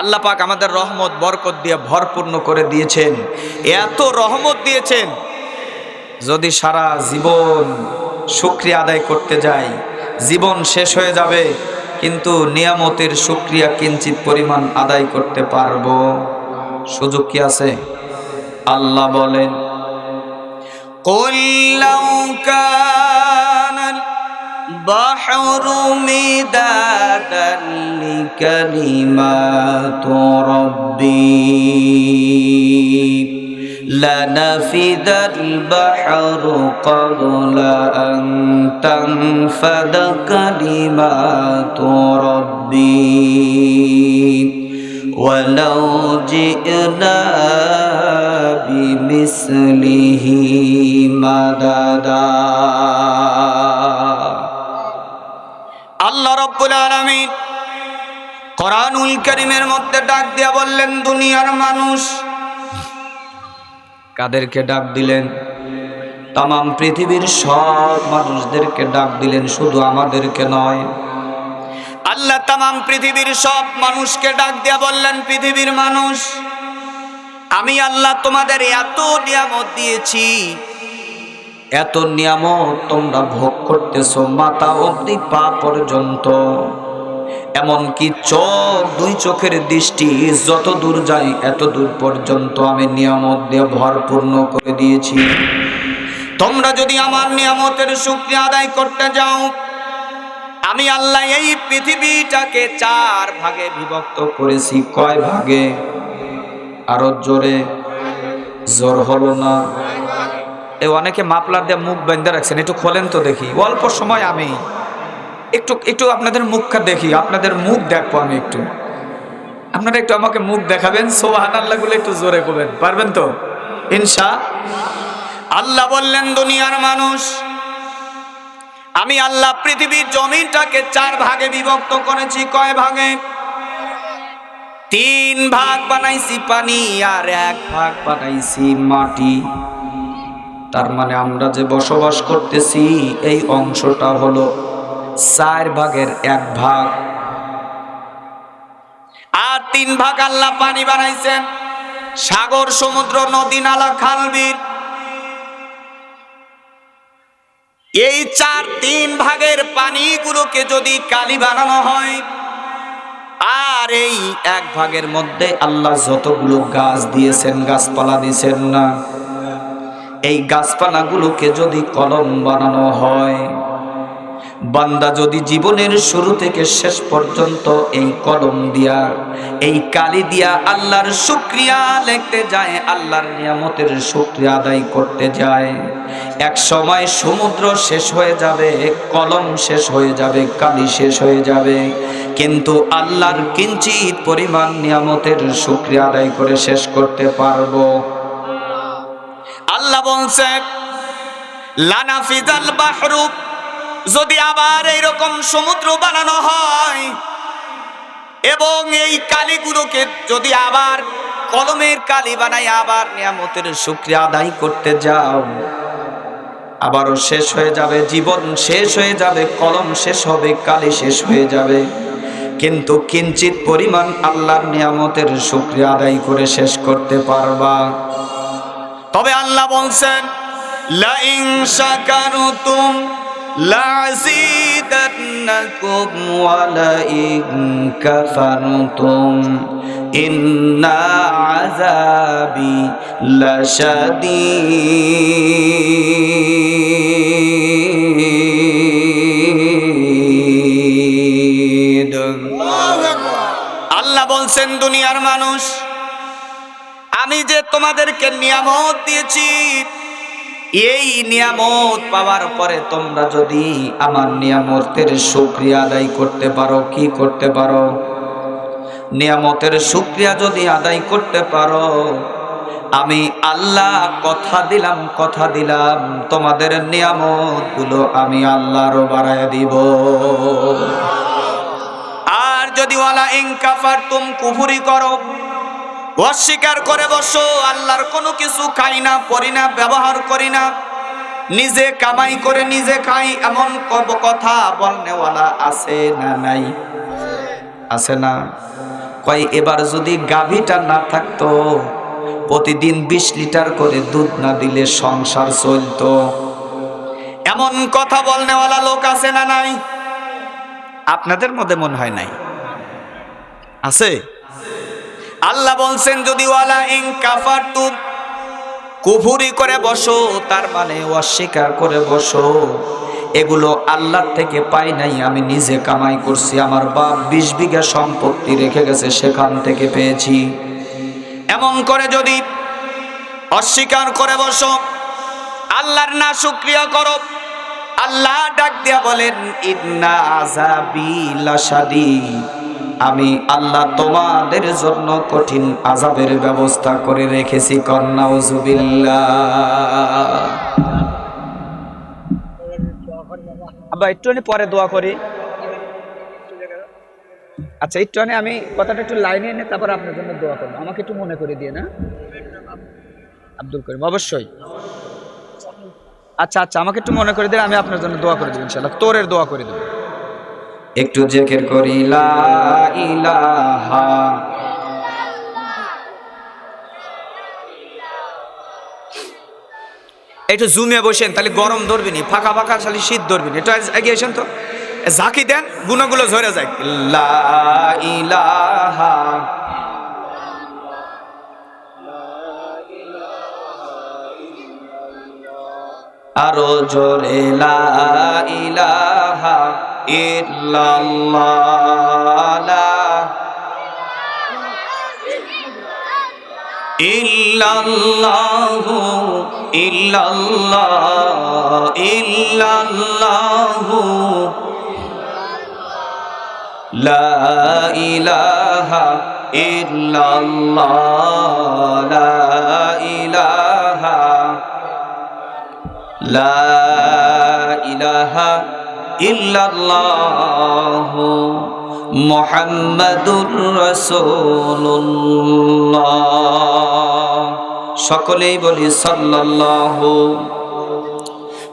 আল্লাহ পাক আমাদের রহমত, বরকত দিয়ে ভরপূর্ণ করে দিয়েছেন। এত রহমত দিয়েছেন, যদি সারা জীবন শুক্রিয়া আদায় করতে যাই, জীবন শেষ হয়ে যাবে, কিন্তু নিয়ামতের শুক্রিয়া কিঞ্চিত পরিমাণ আদায় করতে পারব। সুযোগ কি আছে? আল্লাহ বলেন কল্যাণ البحر مدادا لكلمات ربي. لنفد البحر قبل أن تنفد كلمات ربي. ولو جئنا بمثله مددا. আল্লাহ রব্বুল আলামিন কোরআনুল করিমের মধ্যে ডাক দিয়া বললেন, দুনিয়ার মানুষ কাদেরকে ডাক দিলেন? তাম পৃথিবীর সব মানুষদেরকে ডাক দিলেন, শুধু আমাদেরকে নয়। আল্লাহ তাম পৃথিবীর সব মানুষকে ডাক দিয়া বললেন, পৃথিবীর মানুষ, আমি আল্লাহ তোমাদের এত নিয়ামত দিয়েছি এত নিয়ামত তোমরা ভোগ করতেছ মাথা অব্দি পা পর্যন্ত। এমনকি চোখ, দুই চোখের দৃষ্টি যত দূর যায় এত দূর পর্যন্ত আমি নিয়ামত দিয়ে ভরপূর্ণ করে দিয়েছি। তোমরা যদি আমার নিয়ামতের শুক্রিয়া আদায় করতে যাও, আমি আল্লাহ এই পৃথিবীটাকে চার ভাগে বিভক্ত করেছি। কয় ভাগে? আরও জোরে। জোর হলো না। এ অনেকে মাপলার দিয়ে মুখ বেঁধে রাখছেন, একটু খোলেন তো দেখি। অল্প সময় আমি একটু একটু আপনাদের মুখটা দেখি, আপনাদের মুখ দেখব আমি একটু। আপনারা একটু আমাকে মুখ দেখাবেন সোহান আল্লাহগুলো একটু জোরে করবেন পারবেন তো? ইনশা আল্লাহ বললেন, দুনিয়ার মানুষ, আমি আল্লাহ পৃথিবীর জমিটাকে চার ভাগে বিভক্ত করেছি, কয় ভাগে? তিন ভাগ বানাইছি পানি আর এক ভাগ বানাইছি মাটি। তার মানে আমরা যে বসবাস করতেছি, এই অংশটা হলো চার ভাগের এক ভাগ। আর তিন ভাগ আল্লাহ পানি বানাইছেন। সাগর, সমুদ্র, নদী, নালা খাল বিল এই চার তিন ভাগের পানিগুলোকে যদি কালি বানানো হয়, আর এই এক ভাগের মধ্যে আল্লাহ যতগুলো গাছ দিয়েছেন, গাছপালা দিয়েছেন না এই গাছপালাগুলোকে যদি কলম বানানো হয়, বান্দা যদি জীবনের শুরু থেকে শেষ পর্যন্ত এই কলম দিয়া, এই কালি দিয়া আল্লাহর শুক্রিয়া লিখতে যায়, আল্লাহর নিয়ামতের শুক্রিয়া আদায় করতে যায়। এক সময় সমুদ্র শেষ হয়ে যাবে, কলম শেষ হয়ে যাবে, কালি শেষ হয়ে যাবে। কিন্তু আল্লাহর কিঞ্চিত পরিমাণ নিয়ামতের শুক্রিয়া আদায় করে শেষ করতে পারব। আল্লাহ বলছে, লানা ফিজাল বাহরু যদি আবার এইরকম সমুদ্র বানানো হয়, এবং এই কালিগুলোকে যদি আবার কলমের কালি বানাই আবার নিয়ামতের শুক্রিয়া আদায় করতে যাও, আবারও শেষ হয়ে যাবে, জীবন শেষ হয়ে যাবে, কলম শেষ হবে, কালি শেষ হয়ে যাবে। কিন্তু কিঞ্চিত পরিমাণ আল্লাহর নিয়ামতের শুক্রিয়া আদায় করে শেষ করতে পারবা। তবে আল্লাহ বলছেন, লাইন শাকারতুম ওয়া লাইন কাফারতুম। ইন্না আযাবি লাশাদীদ। আল্লাহ বলছেন, দুনিয়ার মানুষ যে তোমাদেরকে নিয়ামত দিয়েছি, এই নিয়ামত পাওয়ার পরে তোমরা যদি আমার নিয়ামতের শুক্রিয়া আদায় করতে পারো, কি করতে পারো? নিয়ামতের শুক্রিয়া যদি আদায় করতে পারো, আমি আল্লাহ কথা দিলাম কথা দিলাম, তোমাদের নিয়ামতগুলো আমি আল্লাহরও বাড়ায় দিব। আর যদি ওয়ালা ইনকাফার তুম কুফুরি করো অস্বীকার করে বসো, আল্লাহর কোনো কিছু খাই না পড়ি না, ব্যবহার করি না। নিজে কামাই করে নিজে খাই, এমন কথা বলনেওয়ালা আছে না নাই? আছে না? কয়, এবার যদি গাভীটা না থাকতো, প্রতিদিন বিশ লিটার করে দুধ না দিলে সংসার চলতো। এমন কথা বলনেওয়ালা লোক আছে না নাই? আপনাদের মধ্যে মনে হয় নাই? আছে? আল্লাহ বলছেন, যদি ওয়ালা ইন কাফারতু কুফুরি করে বসো, তার মানে অস্বীকার করে বসো। এগুলো আল্লাহর থেকে পাই নাই, আমি নিজে কামাই করছি, আমার বাপ বিশ বিঘা সম্পত্তি রেখে গেছে, সেখান থেকে পেয়েছি। এমন করে যদি অস্বীকার করে বসো, আল্লাহর না শুক্রিয়া করো, আল্লাহ ডাক দিয়া বলেন, ইন্না আজাবি লাশাদি আমি আল্লাহ তোমাদের জন্য কঠিন আজাবের ব্যবস্থা করে রেখেছি কন্যাউজুবিল্লাহ আব্বা একটুখানি পরে দোয়া করি। আচ্ছা একটুখানি আমি কথাটা একটু লাইনে এনে তারপর আপনার জন্য দোয়া করব। আমাকে একটু মনে করে দিয়ে না? আব্দুল করিম, অবশ্যই। আচ্ছা আচ্ছা আমাকে একটু মনে করে দিলে আমি আপনার জন্য দোয়া করে দেবো ইনশাল্লাহ তোরের দোয়া করে দেবো। একটু জেকের করি ইলাহা। একটু জুমে বসেন, তাহলে গরম ধরবি নি, ফাঁকা ফাঁকা, খালি শীত ধরবি নি। একটু এগিয়ে এসেন তো। ঝাঁকি দেন, গুণগুলো ঝরে যায়। ইলাহা। আরও জোরে, লা ইলাহা। ইল্লাল্লাহ ইল্লাল্লাহ ইল্লাল্লাহু লা ইলাহা ইল্লাল্লাহ লা ইলাহা লা ইলাহা ইল্লাল্লাহ মুহাম্মাদুর রাসূলুল্লাহ। সকলেই বলি সাল্লাল্লাহু।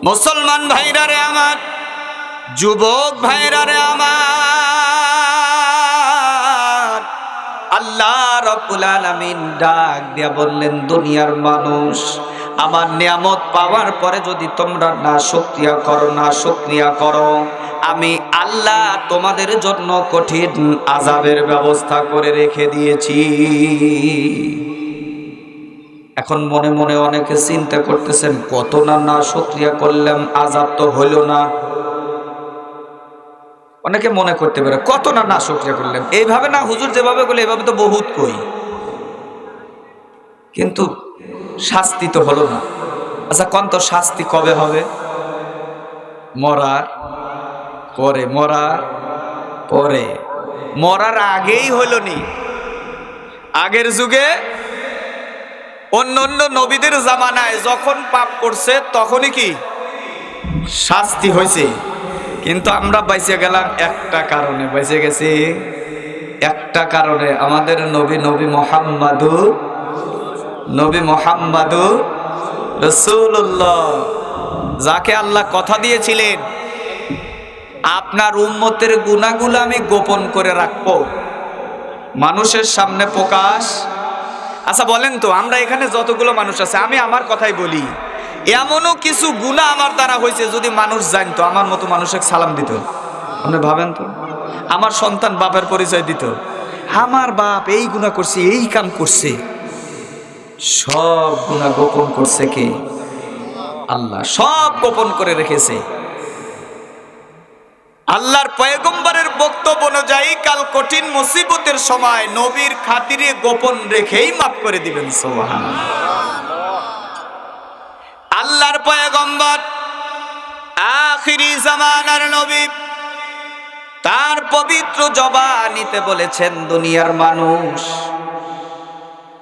মুসলমান ভাইরা রে আমার, যুবক ভাইরা রে আমার, আল্লাহ রব্বুল আলামিন ডাক দিয়া বললেন, দুনিয়ার মানুষ আমার নিয়ামত পাওয়ার পরে যদি তোমরা না সক্রিয়া করো, না সক্রিয়া করো, আমি আল্লাহ তোমাদের জন্য কঠিন আজাবের ব্যবস্থা করে রেখে দিয়েছি। এখন মনে মনে অনেকে চিন্তা করতেছেন, কত না না সক্রিয়া করলাম আজাব তো হইল না। অনেকে মনে করতে পারে, কত না না সক্রিয়া করলাম। এইভাবে না, হুজুর যেভাবে করলে এভাবে তো বহুত কই। কিন্তু শাস্তি তো হলো না। আচ্ছা কন্ত শাস্তি কবে হবে? মরার পরে মরার পরে। মরার আগেই হইল নি। আগের যুগে অন্য অন্য নবীদের জামানায় যখন পাপ করছে, তখনই কি? শাস্তি হয়েছে। কিন্তু আমরা বাইসে গেলাম একটা কারণে। বাইসে গেছি একটা কারণে। আমাদের নবী নবী মোহাম্মদু নবী মোহাম্মদু রসুল্লাহ যাকে আল্লাহ কথা দিয়েছিলেন, আপনার উম্মতের গুণাগুলো আমি গোপন করে রাখব। মানুষের সামনে প্রকাশ। আচ্ছা বলেন তো, আমরা এখানে যতগুলো মানুষ আছে, আমি আমার কথাই বলি। এমনও কিছু গুণা আমার দ্বারা হয়েছে যদি মানুষ জানতো, আমার মতো মানুষকে সালাম দিত। আপনি ভাবেন তো? আমার সন্তান বাপের পরিচয় দিত। আমার বাপ এই গুণা করছে, এই কাম করছে। সব গুণা গোপন করছে কে? আল্লাহ সব গোপন করে রেখেছে। আল্লাহর পয়গম্বরের বক্তব্য অনুযায়ী কাল কঠিন মুসিবতের সময় নবীর খাতিরে গোপন রেখেই মাফ করে দিবেন সোহান আল্লাহর পয়গম্বর আখিরি জামানার নবী তার পবিত্র জবানিতে বলেছেন, দুনিয়ার মানুষ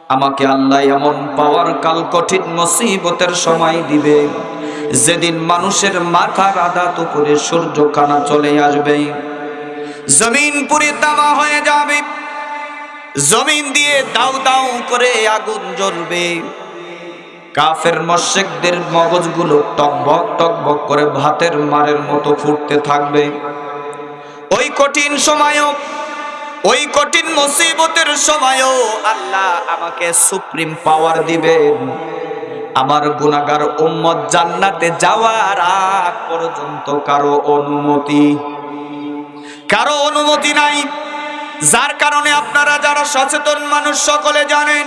আমাকে আল্লাহ এমন পাওয়ার কাল কঠিন মুসিবতের সময় দিবে। যেদিন মানুষের মাথার আদাত উপরে সূর্য কানা চলে আসবে। জমিন পুরে তামা হয়ে যাবে। জমিন দিয়ে দাউ দাউ করে আগুন জ্বলবে। কাফের মশেকদের মগজগুলো টকবক টকবক করে ভাতের মারের মতো ফুটতে থাকবে। ওই কঠিন সময়ও ওই কঠিন মুসিবতের সময়ও আল্লাহ আমাকে সুপ্রিম পাওয়ার দিবেন। আমার গুনাগার উম্মত জান্নাতে যাওয়ার আগ পর্যন্ত কারও অনুমতি কারও অনুমতি নাই। যার কারণে আপনারা যারা সচেতন মানুষ সকলে জানেন,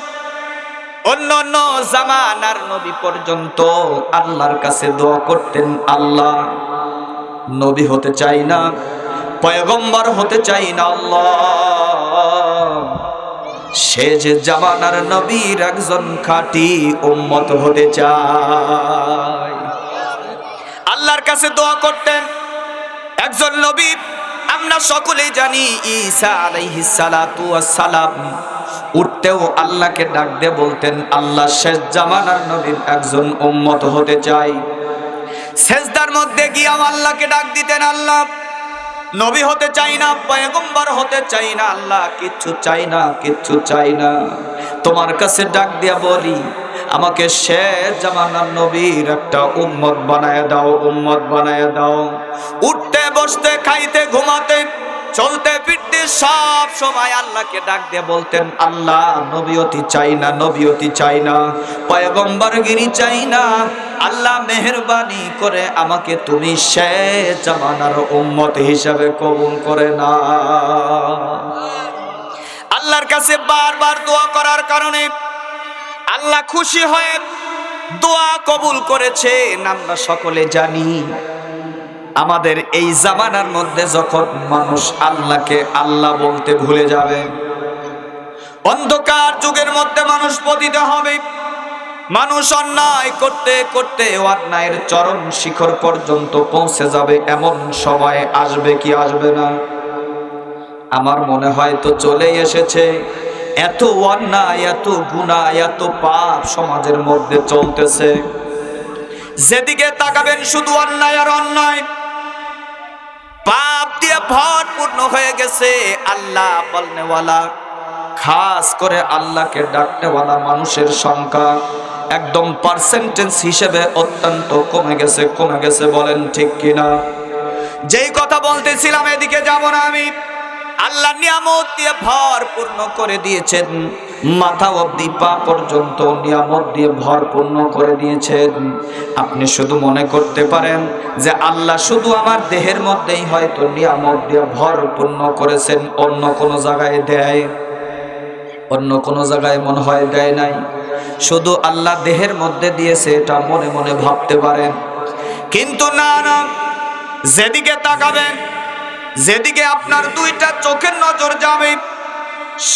অন্য অন্য জামানার নবী পর্যন্ত আল্লাহর কাছে দোয়া করতেন, আল্লাহ নবী হতে চাই না, পয়গম্বর হতে চাই না, আল্লাহ। যে জামানার নবীর একজন খাঁটি উম্মত হতে চায়। আল্লাহর কাছে দোয়া করতেন, একজন নবী, আমরা সকলেই জানি ঈসা আলাইহিস সালাতু সালাম উঠতেও আল্লাহকে ডাক দিয়ে বলতেন, আল্লাহ শেষ জামানার নবীর একজন উম্মত হতে চাই। সেজদার মধ্যে গিয়ে আল্লাহকে ডাক দিতেন, আল্লাহ নবী হতে চাই না, পয়গম্বর হতে চাই না, আল্লাহ কিচ্ছু চাই না, কিচ্ছু চাই না। তোমার কাছে ডাক দিয়া বলি, আমাকে শেষ জামানার নবীর একটা উম্মত বানায় দাও, উম্মত বানায় দাও। উঠতে, বসতে, খাইতে, ঘুমাতে চলতে ফিরতে সব সময় আল্লাহকে ডাক দিয়ে বলতেন, আল্লাহ নবীয়তি চাই না নবীয়তি চাই না পয়গম্বর গিরি চাই না, আল্লাহ মেহরবানি করে আমাকে তুমি শেষ জামানার উম্মত হিসাবে কবুল করে না আল্লাহর কাছে বারবার দোয়া করার কারণে আল্লাহ খুশি হয়ে দোয়া কবুল করেছে আমরা সকলে জানি। আমাদের এই জামানার মধ্যে যখন মানুষ আল্লাহকে আল্লাহ বলতে ভুলে যাবে, অন্ধকার যুগের মধ্যে মানুষ পতিত হবে। মানুষ অন্যায় করতে করতে অন্যায়ের চরম শিখর পর্যন্ত পৌঁছে যাবে, এমন সময় আসবে কি আসবে না? আমার মনে হয় তো চলেই এসেছে। এত অন্যায়, এত গুণা এত পাপ সমাজের মধ্যে চলতেছে। যেদিকে তাকাবেন শুধু অন্যায় আর অন্যায়। পাপ দিয়ে ভরপূর্ণ হয়ে গেছে। আল্লাহ বলনেওয়ালা, খাস করে আল্লাহকে ডাকনেওয়ালা মানুষের সংখ্যা একদম পার্সেন্টেজ হিসেবে অত্যন্ত কমে গেছে কমে গেছে বলেন ঠিক কিনা? যেই কথা বলতেছিলাম, এদিকে যাব না আমি। আল্লাহ নিয়ামত দিয়ে ভরপূর্ণ করে দিয়েছেন। মাথা অব্দি পা পর্যন্ত নিয়ামত দিয়ে ভরপূর্ণ করে দিয়েছেন। আপনি শুধু মনে করতে পারেন যে আল্লাহ শুধু আমার দেহের মধ্যেই হয়তো নিয়ামত দিয়ে ভরপূর্ণ করেছেন, অন্য কোনো জায়গায় দেয়? অন্য কোনো জায়গায় মনে হয় দেয় নাই। শুধু আল্লাহ দেহের মধ্যে দিয়েছে, এটা মনে মনে ভাবতে পারেন। কিন্তু না না, যেদিকে তাকাবেন যেদিকে আপনার দুইটা চোখের নজর যাবে,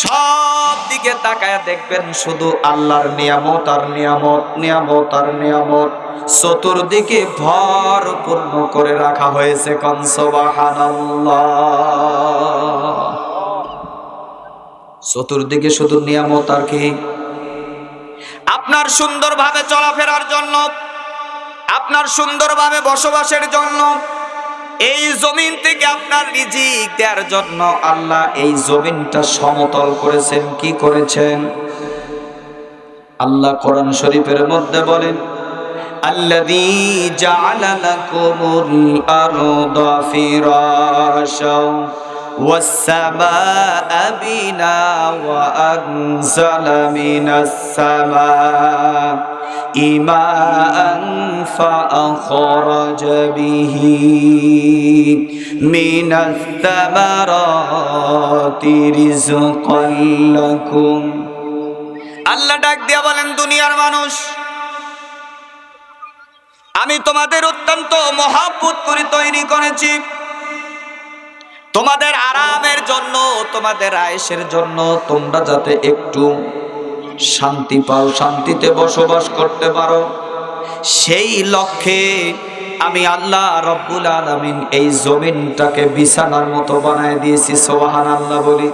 সব দিকে তাকায় দেখবেন শুধু আল্লাহর নিয়ামত আর নিয়ামত নিয়ামত আর নিয়ামত। চতুর্দিকে ভরপূর্ণ করে রাখা হয়েছে চতুর্দিকে শুধু নিয়ামত আর কি? আপনার সুন্দরভাবে চলাফেরার জন্য, আপনার সুন্দরভাবে বসবাসের জন্য এই জমিন থেকে আপনার রিজিক দেওয়ার জন্য আল্লাহ এই জমিনটা সমতল করেছেন, কি করেছেন? আল্লাহ কোরআন শরীফের মধ্যে বলেন, আল্লাযী জাআলা লাকুমুল আরদা ফিরাশা والسماء بنا وأنزل من السماء إماء فأخرج به من الثمرات رزقا لكم আল্লাহ ডাক দিয়া বলেন দুনিয়ার মানুষ আমি তোমাদের অত্যন্ত মহাপুত করে তৈরি করেছি তোমাদের আরামের জন্য, তোমাদের আয়েসের জন্য তোমরা যাতে একটু শান্তি পাও, শান্তিতে বসবাস করতে পারো। সেই লক্ষ্যে আমি আল্লাহ রব্বুল আলমিন এই জমিনটাকে বিছানার মতো বানায় দিয়েছি সোহান আল্লাহ বলি।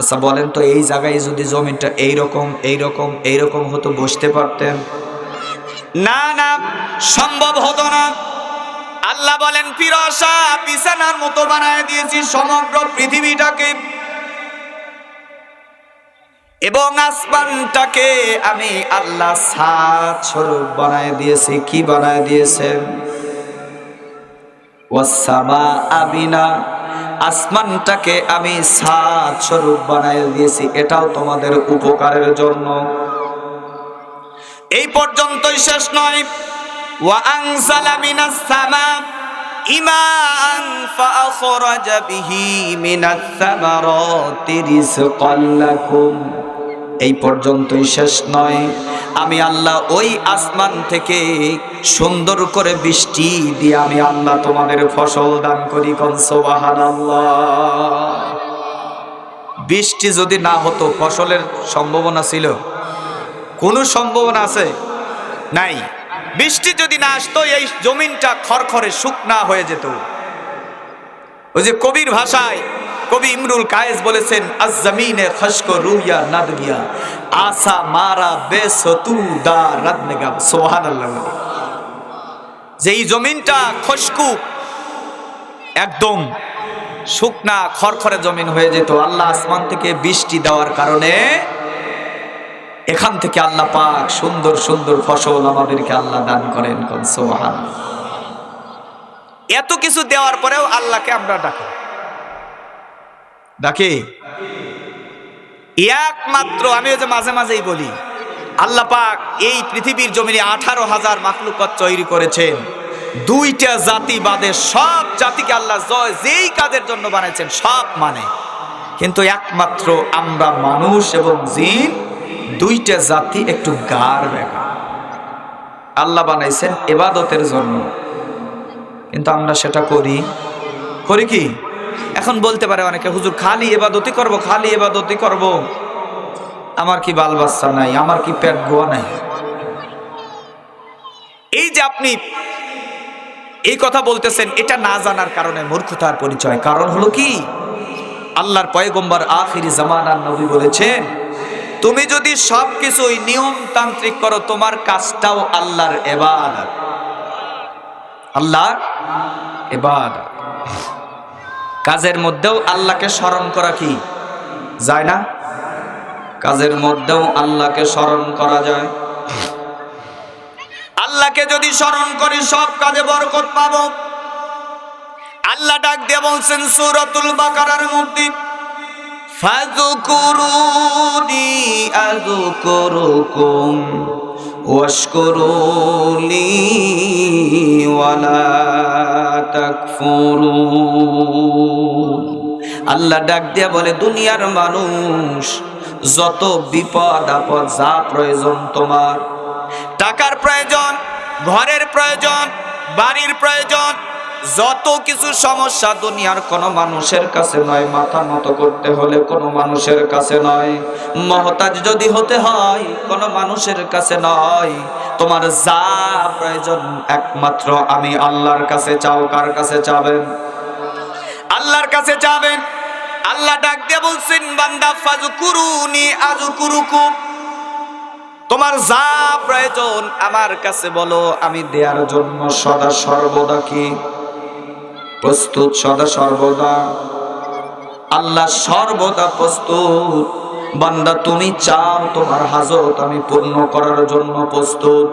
আচ্ছা বলেন তো এই জায়গায় যদি জমিনটা এইরকম এইরকম এইরকম হতো, বসতে পারতেন? না না, সম্ভব হতো না। আল্লাহ বলেন ফিরসা বিছানার মতো বানায় দিয়েছি সমগ্র পৃথিবীটাকে এবং আসমানটাকে আমি আল্লাহ সাত স্বরূপ বানায় দিয়েছি। কি বানায় দিয়েছেন ওয়াসামা আবিনা, আসমানটাকে আমি সাত স্বরূপ বানাই দিয়েছি। এটাও তোমাদের উপকারের জন্য। এই পর্যন্তই শেষ নয়। আনজালা মিনাস সামা ইমান ফাআখরাজ বিহি মিনাস সামারাতি রিজকান লাকুম। এই পর্যন্তই শেষ নয়। আমি আল্লাহ ওই আসমান থেকে সুন্দর করে বৃষ্টি দিয়ে আমি আল্লাহ তোমাদের ফসল দান করি কন বৃষ্টি যদি না হতো ফসলের সম্ভাবনা ছিল। কোনো সম্ভাবনা আছে? নাই। বৃষ্টি যদি না আসতো, এই জমিনটা খরখরে শুকনা হয়ে যেত। ওই যে কবির ভাষায় কবি ইমরুল কায়েস বলেছেন আজ জমিনে খশক রুইয়া নাদগিয়া আসা মারা বেসতু দা রাদনেগা। সুবহানাল্লাহ। যে এই জমিনটা খশকু একদম শুকনা খরখরে জমিন হয়ে যেত। আল্লাহ আসমান থেকে বৃষ্টি দেওয়ার কারণে এখান থেকে আল্লাহ পাক সুন্দর সুন্দর ফসল আমাদেরকে আল্লাহ দান করেন সোহান এত কিছু দেওয়ার পরেও আল্লাহকে আমরা ডাকি। ডাকি? একমাত্র আমি ওই যে মাঝে মাঝেই বলি, আল্লাহ পাক এই পৃথিবীর জমিনে আঠারো হাজার মাখলুকত তৈরি করেছেন। দুইটা জাতি বাদে সব জাতিকে আল্লাহ জয় যেই কাজের জন্য বানাইছেন, সব মানে। কিন্তু একমাত্র আমরা মানুষ এবং জিন দুইটা জাতি একটু গার বেগা আল্লাহ বানাইছেন এবাদতের জন্য। কিন্তু আমরা সেটা করি। করি কি? এখন বলতে পারে অনেকে, হুজুর, খালি এবাদতি করব, খালি এবাদতি করব। আমার কি বাল বাচ্চা নাই, আমার কি পেট গোয়া নাই? এই যে আপনি এই কথা বলতেছেন, এটা না জানার কারণে মূর্খতার পরিচয়। কারণ হলো কি? আল্লাহর পয়গম্বর আখিরি জামানার নবী বলেছেন তুমি যদি সবকিছুই নিয়মতান্ত্রিক করো, তোমার কাজটাও আল্লাহর এবার আল্লাহ এবার কাজের মধ্যেও আল্লাহকে স্মরণ করা কি? যায় না? কাজের মধ্যেও আল্লাহকে স্মরণ করা যায়। আল্লাহকে যদি স্মরণ করি, সব কাজে বরকত পাবো। আল্লাহ ডাক দিয়ে বলছেন, সুরাতুল বাকারার মধ্যে ফাযকুরুনি আযকুরুকুম ওয়াশকুরুলি ওয়ালা তাকফুরুন। আল্লাহ ডাক দিয়া বলে, দুনিয়ার মানুষ, যত বিপদ আপদ, যা প্রয়োজন তোমার, টাকার প্রয়োজন, ঘরের প্রয়োজন, বাড়ির প্রয়োজন যত কিছু সমস্যা দুনিয়ার কোনো মানুষের কাছে নয়, মাথা মতো করতে হলে কোনো মানুষের কাছে নয়। মহতাজ যদি হতে হয়, কোনো মানুষের কাছে নয়। তোমার যা প্রয়োজন একমাত্র আমি আল্লাহর কাছে চাও, কার কাছে চাবেন? আল্লাহর কাছে চাবেন। আল্লাহ ডাক দিয়ে বলছেন, বান্দা ফাজু কুরুনি আজু কুরুকুম তোমার যা প্রয়োজন আমার কাছে বলো, আমি দেওয়ার জন্য সদা সর্বদা কি? প্রস্তুত সদা সর্বদা। আল্লাহ সর্বদা প্রস্তুত। বান্দা, তুমি চাও তোমার হাজত আমি পূর্ণ করার জন্য প্রস্তুত।